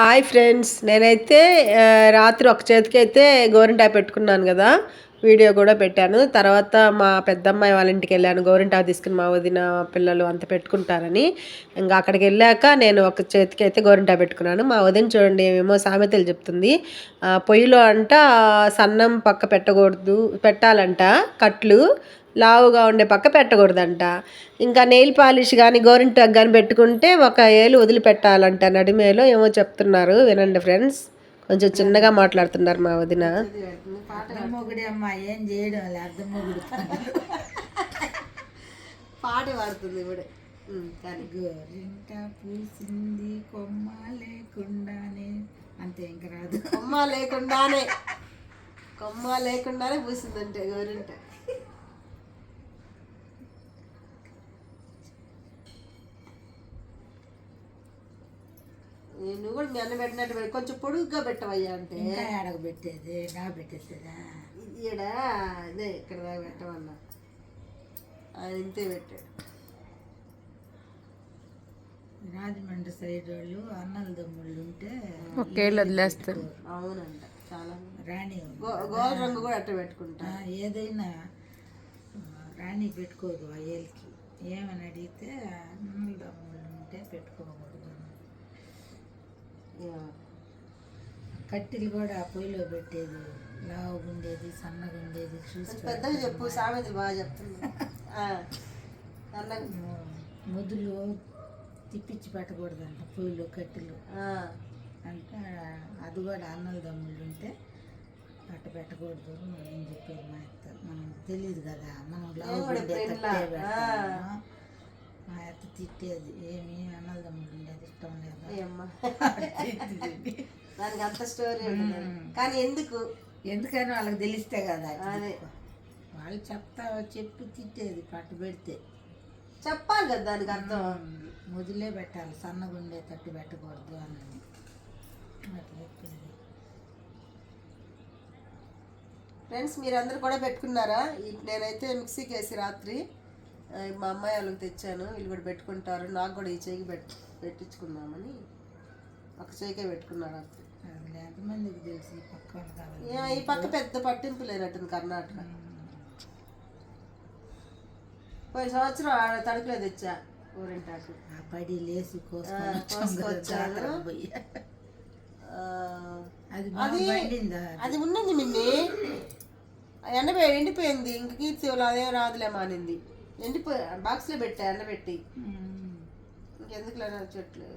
Hi friends. నేనైతే రాత్రి ఒక చేతికి అయితే గోరింటాకు పెట్టుకున్నాను కదా. వీడియో కూడా పెట్టాను. తర్వాత మా పెద్దమ్మాయి వాళ్ళ ఇంటికి వెళ్ళాను. గోరింటాకు తీసుకుని మా వదిన పిల్లలు అంత పెట్టుకుంటారని. ఇంకా అక్కడికి వెళ్ళాక నేను ఒక చేతికి అయితే గోరింటాకు పెట్టుకున్నాను. మా వదిన చూడండి ఏమేమో సామెతలు చెప్తుంది. పొయ్యిలో అంట సన్నం పక్క పెట్టకూడదు పెట్టాలంట. కట్లు లావుగా ఉండే పక్క పెట్టకూడదంట. ఇంకా నెయిల్ పాలిష్ కానీ గోరింటాకు కానీ పెట్టుకుంటే ఒక ఏలు వదిలిపెట్టాలంట. నడిమేలో ఏమో చెప్తున్నారు. వినండి ఫ్రెండ్స్. కొంచెం చిన్నగా మాట్లాడుతున్నారు మా వదిన. పాట పాడుతుంది గోరింట పూసింది కొమ్మ లేకుండానే. అంతే ఇంక రాదు. కొమ్మ లేకుండానే. కొమ్మ లేకుండానే పూసిందంటే గోరింట. నువ్వు కూడా మీ అన్న పెట్టినట్టు పెట్టి. కొంచెం పొడుగ్గా పెట్టవయ్యా అంటే. ఇంకా ఆడకు పెట్టేది నా పెట్టేసేదా ఈడ అదే ఇక్కడ దాకా పెట్టమన్నా. ఆయన ఇంతే పెట్టాడు. రాజమండ్రి సైడ్ వాళ్ళు అన్నల దమ్ముళ్ళు ఉంటే ఒకేళ్ళు వదిలేస్తారు. అవునంట చాలా రాణి గో గోల రంగు కూడా అట్ట పెట్టుకుంటా. ఆ, ఏదైనా రాణి పెట్టుకోదు ఆ ఏళ్ళకి ఏమని అడిగితే కట్టెలు కూడా పొయ్యిలో పెట్టేది. లావుగా ఉండేది సన్నగా ఉండేది చూసి పెద్దగా చెప్పు సామెతలు బాగా చెప్తున్నా ఆ. అన్నగా ము- ముద్దులు తిప్పించి పెట్టకూడదంట పొయ్యిలో కట్టెలు. అంటే అది కూడా అన్నల దమ్ముళ్ళు ఉంటే అట్ట పెట్టకూడదు ఏం చెప్పేది మా అత్త. మనం తెలియదు కదా మనం లావు. మా అత్త తిట్టేది. ఏమి అన్నల దమ్ముళ్ళు ఉండేది ఇష్టం లేదా? దానికి అంత స్టోరీ ఉంటుంది కానీ ఎందుకు? ఎందుకని వాళ్ళకి తెలిస్తే కదా అదే. వాళ్ళు చెప్తా చెప్పి తిట్టేది పట్టు పెడితే. చెప్పాలి కదా దానికి అర్థం. ముదిలే పెట్టాలి సన్నగా ఉండే తట్టు పెట్టకూడదు అని ఫ్రెండ్స్ మీరందరూ కూడా పెట్టుకున్నారా? నేనైతే మిక్సీకి వేసి రాత్రి మా అమ్మాయి వాళ్ళకి తెచ్చాను. వీళ్ళు కూడా పెట్టుకుంటారు. నాకు కూడా ఈ చేయికి పెట్ పెట్టించుకుందామని. ఒక చేయికే పెట్టుకున్నారు రాత్రి. ఎంతమందికి తెలిసి ఈ పక్క ఈ పెద్ద పట్టింపు లేనట్టుంది కర్ణాటక. పోయిన సంవత్సరం ఆడ తడుపులో తెచ్చా ఊరింటాకు. ఆ పడి లేసి కోసుకొచ్చాను. పోయి. అది బాగా అది పండిందా అది? ఉన్నది మిన్ని ఎండపో ఎండిపోయింది. ఇంక కీర్తి అదేం రాదులే మానింది ఎండిపోయి? బాక్స్లో పెట్టా ఎండబెట్టి. ఇంకెందుకు లేని చెట్లు?